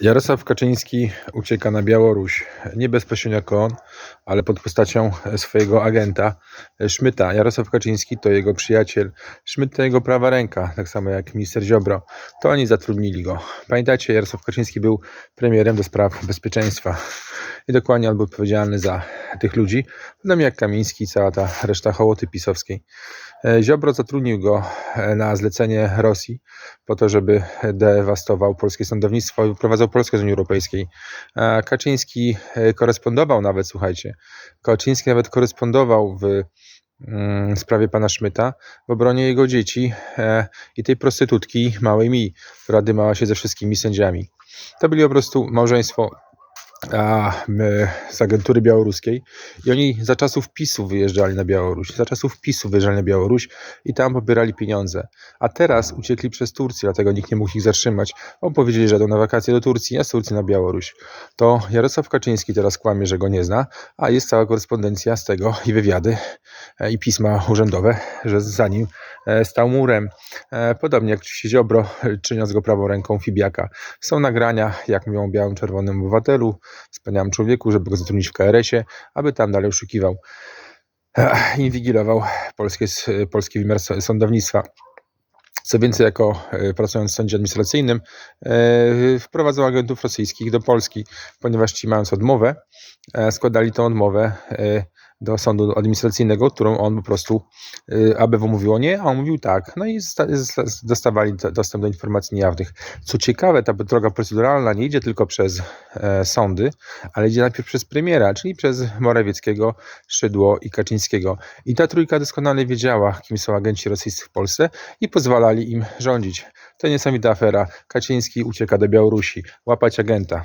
Jarosław Kaczyński ucieka na Białoruś. Nie bezpośrednio jako on, ale pod postacią swojego agenta Szmyta. Jarosław Kaczyński to jego przyjaciel. Szmyt to jego prawa ręka, tak samo jak minister Ziobro. To oni zatrudnili go. Pamiętacie, Jarosław Kaczyński był premierem do spraw bezpieczeństwa. I dokładnie on był odpowiedzialny za tych ludzi, podobnie jak Kamiński i cała ta reszta hołoty pisowskiej. E, Ziobro zatrudnił go e, na zlecenie Rosji po to, żeby dewastował polskie sądownictwo i wyprowadzał Polskę z Unii Europejskiej. Kaczyński e, korespondował nawet, słuchajcie, Kaczyński nawet korespondował w mm, sprawie pana Szmyta w obronie jego dzieci i tej prostytutki małej Mi, która dymała się ze wszystkimi sędziami. To byli po prostu małżeństwo a, my, z agentury białoruskiej i oni za czasów PiSu wyjeżdżali na Białoruś, za czasów PiSu wyjeżdżali na Białoruś i tam pobierali pieniądze. A teraz uciekli przez Turcję, dlatego nikt nie mógł ich zatrzymać. Bo powiedzieli, że jadą na wakacje do Turcji, a z Turcji na Białoruś. To Jarosław Kaczyński teraz kłamie, że go nie zna, a jest cała korespondencja z tego i wywiady e, i pisma urzędowe, że za nim stał murem. E, Podobnie jak oczywiście Ziobro, e, czyniąc go prawą ręką Fibiaka. Są nagrania, jak mówią o białym czerwonym obywatelu, wspaniałym człowieku, żeby go zatrudnić w KRS-ie, aby tam dalej oszukiwał eh, inwigilował polskie, polski wymiar sądownictwa. Co więcej, jako e, pracując w sądzie administracyjnym, e, wprowadzał agentów rosyjskich do Polski, ponieważ ci mając odmowę, e, składali tą odmowę e, do sądu administracyjnego, którą on po prostu e, ABW mówiło nie, a on mówił tak. No i dostawali do- dostęp do informacji niejawnych. Co ciekawe, ta droga proceduralna nie idzie tylko przez e, sądy, ale idzie najpierw przez premiera, czyli przez Morawieckiego, Szydło i Kaczyńskiego. I ta trójka doskonale wiedziała, kim są agenci rosyjscy w Polsce i pozwalali im rządzić. To niesamowita afera. Kaczyński ucieka do Białorusi, łapać agenta.